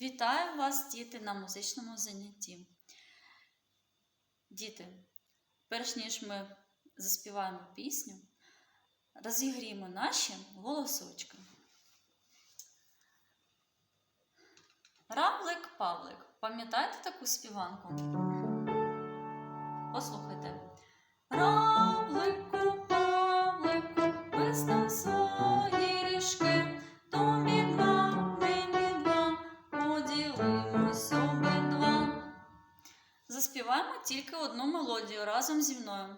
Вітаю вас, діти, на музичному занятті. Діти, перш ніж ми заспіваємо пісню, розігріємо наші голосочки. Равлик Павлик. Пам'ятаєте таку співанку? Послухайте. Заспіваємо тільки одну мелодію разом зі мною.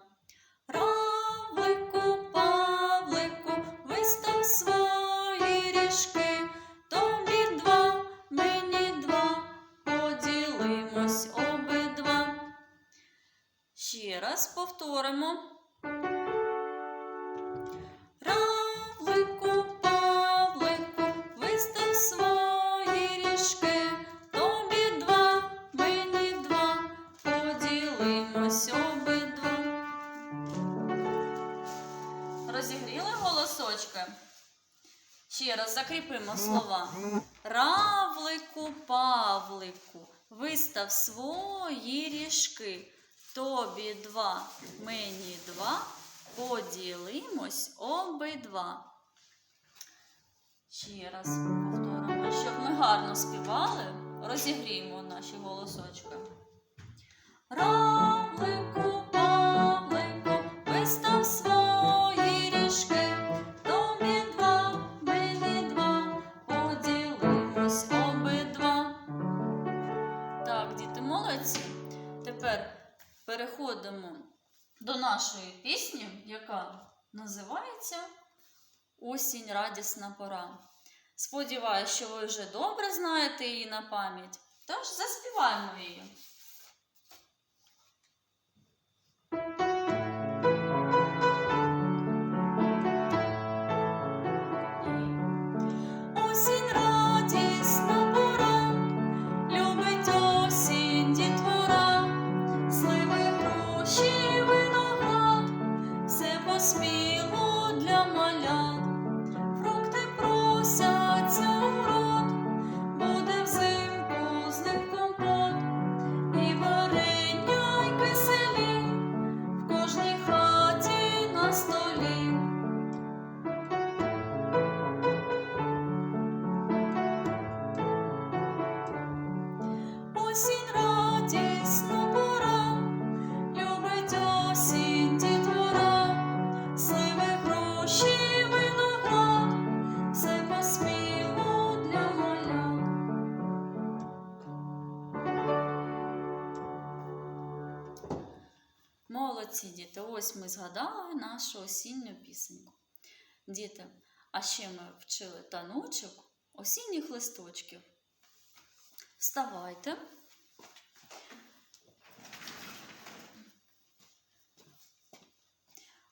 Равлику, Павлику, вистав свої ріжки, тобі два, мені два, поділимось обидва. Ще раз повторимо. Розігріли голосочки? Ще раз закріпимо слова. Равлику, Павлику, вистав свої ріжки. Тобі два, мені два, поділимось обидва. Ще раз повторимо, щоб ми гарно співали, розігріємо наші голосочки. Равлику, нашої пісні, яка називається Осінь радісна пора. Сподіваюсь, що ви вже добре знаєте її на пам'ять. Тож заспіваємо її. Молодці діти, ось ми згадали нашу осінню пісеньку. Діти, а ще ми вчили таночок осінніх листочків. Вставайте.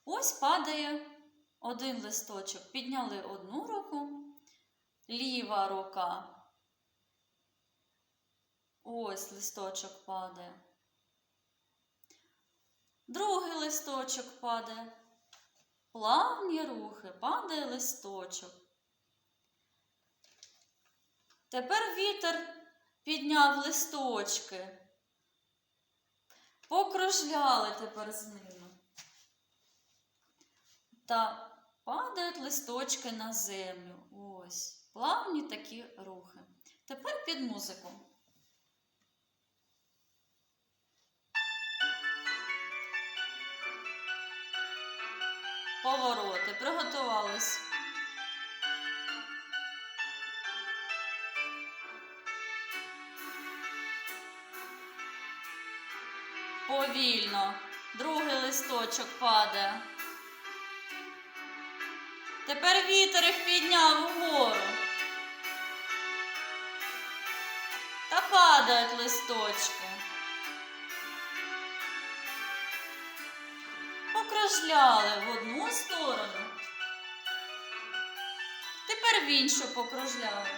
Ось падає один листочок. Підняли одну руку, ліва рука. Ось листочок падає. Другий листочок падає. Плавні рухи, падає листочок. Тепер вітер підняв листочки. Покружляли тепер з ними. Та падають листочки на землю. Ось. Плавні такі рухи. Тепер під музику. Повороти. Приготувались. Повільно. Другий листочок падає. Тепер вітер їх підняв вгору. Та падають листочки. Покружляли в одну сторону. Тепер в іншу покружляли.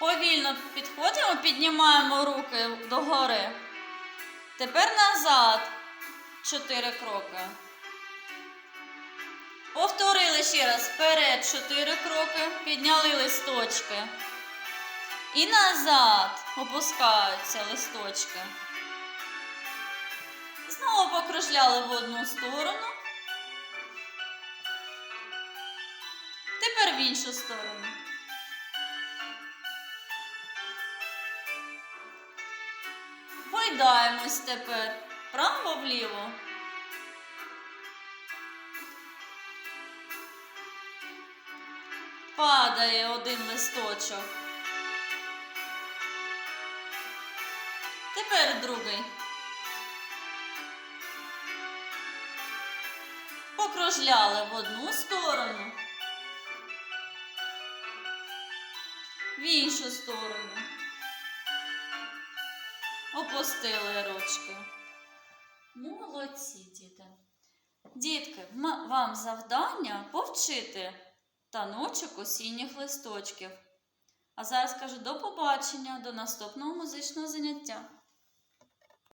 Повільно підходимо, піднімаємо руки догори. Тепер назад. Чотири кроки. Повторили ще раз вперед чотири кроки, підняли листочки. І назад опускаються листочки. Знову покружляли в одну сторону. Тепер в іншу сторону. Гойдаємось тепер право-вліво. Падає один листочок. Тепер другий. Покружляли в одну сторону. В іншу сторону. Опустили ручки. Молодці, діти. Дітки, вам завдання повчити таночок осінніх листочків. А зараз кажу до побачення, до наступного музичного заняття.